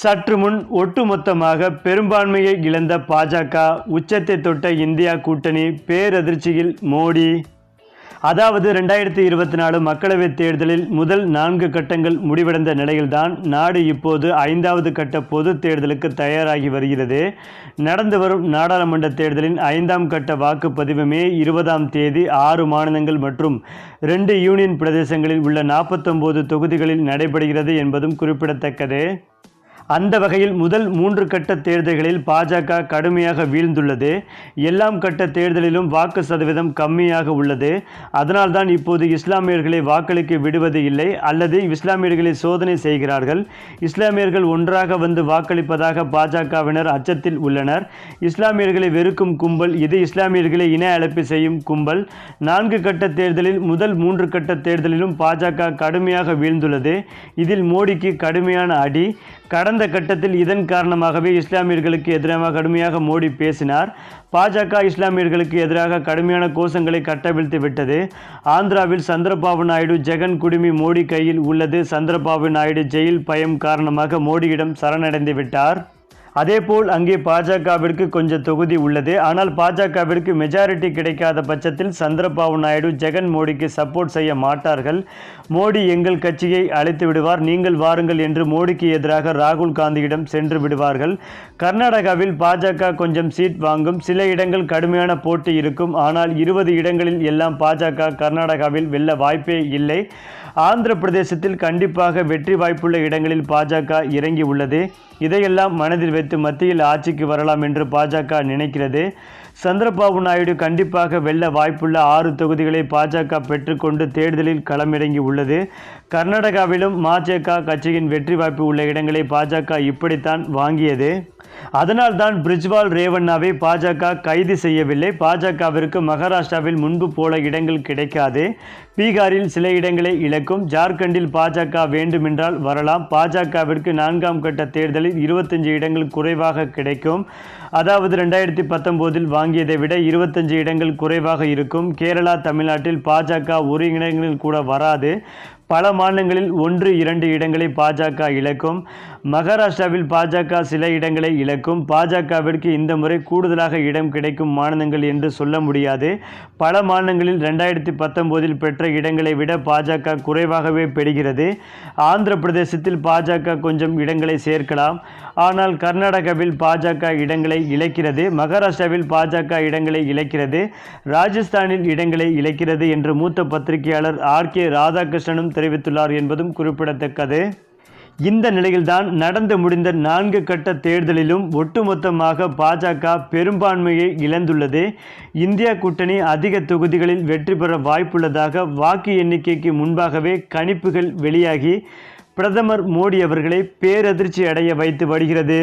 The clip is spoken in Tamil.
சற்று முன் ஒட்டுமொத்தமாக பெரும்பான்மையை இழந்த பாஜக உச்சத்தை தொட்ட இந்தியா கூட்டணி பேரதிர்ச்சியில் மோடி. அதாவது ரெண்டாயிரத்தி இருபத்தி நாலு மக்களவைத் தேர்தலில் முதல் நான்கு கட்டங்கள் முடிவடைந்த நிலையில்தான் நாடு இப்போது ஐந்தாவது கட்ட பொது தேர்தலுக்கு தயாராகி வருகிறது. நடந்து வரும் நாடாளுமன்ற தேர்தலின் ஐந்தாம் கட்ட வாக்குப்பதிவு மே இருபதாம் தேதி ஆறு மாநிலங்கள் மற்றும் ரெண்டு யூனியன் பிரதேசங்களில் உள்ள நாற்பத்தொம்போது தொகுதிகளில் நடைபெறுகிறது என்பதும் குறிப்பிடத்தக்கது. அந்த வகையில் முதல் மூன்று கட்ட தேர்தல்களில் பாஜக கடுமையாக வீழ்ந்துள்ளது. எல்லாம் கட்ட தேர்தலிலும் வாக்கு சதவீதம் கம்மியாக உள்ளது. அதனால்தான் இப்போது இஸ்லாமியர்களை வாக்களிக்க விடுவது இல்லை அல்லது இஸ்லாமியர்களை சோதனை செய்கிறார்கள். இஸ்லாமியர்கள் ஒன்றாக வந்து வாக்களிப்பதாக பாஜகவினர் அச்சத்தில் உள்ளனர். இஸ்லாமியர்களை வெறுக்கும் கும்பல் இது இஸ்லாமியர்களை இன அழைப்பு செய்யும் கும்பல். நான்கு கட்ட தேர்தலில் முதல் மூன்று கட்ட தேர்தலிலும் பாஜக கடுமையாக வீழ்ந்துள்ளது. இதில் மோடிக்கு கடுமையான அடி. கடந்த கட்டத்தில் இதன் காரணமாகவே இஸ்லாமியர்களுக்கு எதிராக கடுமையாக மோடி பேசினார். பாஜக இஸ்லாமியர்களுக்கு எதிராக கடுமையான கோஷங்களை கட்டவிழ்த்து விட்டது. ஆந்திராவில் சந்திரபாபு நாயுடு ஜெகன் குடுமி மோடி கையில் உள்ளது. சந்திரபாபு நாயுடு ஜெயில் பயம் காரணமாக மோடியிடம் சரணடைந்து விட்டார். அதேபோல் அங்கே பாஜகவிற்கு கொஞ்சம் தொகுதி உள்ளது. ஆனால் பாஜகவிற்கு மெஜாரிட்டி கிடைக்காத பட்சத்தில் சந்திரபாபு நாயுடு ஜெகன் மோடிக்கு சப்போர்ட் செய்ய மாட்டார்கள். மோடி எங்கள் கட்சியை அழைத்து விடுவார். நீங்கள் வாருங்கள் என்று மோடிக்கு எதிராக ராகுல் காந்தியிடம் சென்று விடுவார்கள். கர்நாடகாவில் பாஜக கொஞ்சம் சீட் வாங்கும். சில இடங்கள் கடுமையான போட்டி இருக்கும். ஆனால் இருபது இடங்களில் எல்லாம் பாஜக கர்நாடகாவில் வெல்ல வாய்ப்பே இல்லை. ஆந்திர பிரதேசத்தில் கண்டிப்பாக வெற்றி வாய்ப்புள்ள இடங்களில் பாஜக இறங்கி உள்ளது இதையெல்லாம் மனதில் வைத்து மத்தியில் ஆட்சிக்கு வரலாம் என்று பாஜக நினைக்கிறது. சந்திரபாபு நாயுடு கண்டிப்பாக வெல்ல வாய்ப்புள்ள ஆறு தொகுதிகளை பாஜக பெற்றுக்கொண்டு தேர்தலில் களமிறங்கி உள்ளது. கர்நாடகாவிலும் மாஜக கட்சியின் வெற்றி வாய்ப்பு உள்ள இடங்களை பாஜக இப்படித்தான் வாங்கியது. அதனால்தான் பிரிஜ்வால் ரேவண்ணாவை பாஜக கைது செய்யவில்லை. பாஜகவிற்கு மகாராஷ்டிராவில் முன்பு போல இடங்கள் கிடைக்காது. பீகாரில் சில இடங்களை இழக்கும் ஜார்க்கண்டில் பாஜக வேண்டுமென்றால் வரலாம். பாஜகவிற்கு நான்காம் கட்ட தேர்தலில் இருபத்தஞ்சு இடங்கள் குறைவாக கிடைக்கும். அதாவது ரெண்டாயிரத்தி பத்தொம்போதில் வாங்கியதை விட இருபத்தஞ்சு இடங்கள் குறைவாக இருக்கும். கேரளா தமிழ்நாட்டில் பாஜக ஒரு இடங்களில் கூட வராது. பல மாநிலங்களில் ஒன்று இரண்டு இடங்களை பாஜக இழக்கும். மகாராஷ்டிராவில் பாஜக சில இடங்களை இழக்கும். பாஜகவிற்கு இந்த முறை கூடுதலாக இடம் கிடைக்கும் மாநிலங்கள் என்று சொல்ல முடியாது. பல மாநிலங்களில் ரெண்டாயிரத்தி பத்தொம்போதில் பெற்ற இடங்களை விட பாஜக குறைவாகவே பெறுகிறது. ஆந்திர பிரதேசத்தில் பாஜக கொஞ்சம் இடங்களை சேர்க்கலாம். ஆனால் கர்நாடகாவில் பாஜக இடங்களை இழக்கிறது. மகாராஷ்டிராவில் பாஜக இடங்களை இழக்கிறது. ராஜஸ்தானில் இடங்களை இழக்கிறது என்று மூத்த பத்திரிகையாளர் ஆர் கே ராதாகிருஷ்ணனும் தெரிவித்துள்ளார் என்பதும் குறிப்பிடத்தக்கது. இந்த நிலையில்தான் நடந்து முடிந்த நான்கு கட்ட தேர்தலிலும் ஒட்டுமொத்தமாக பாஜக பெரும்பான்மையை இழந்துள்ளது. இந்தியா கூட்டணி அதிக தொகுதிகளில் வெற்றி பெற வாய்ப்புள்ளதாக வாக்கு எண்ணிக்கைக்கு முன்பாகவே கணிப்புகள் வெளியாகி பிரதமர் மோடி அவர்களை பேரதிர்ச்சி அடைய வைத்து வருகிறது.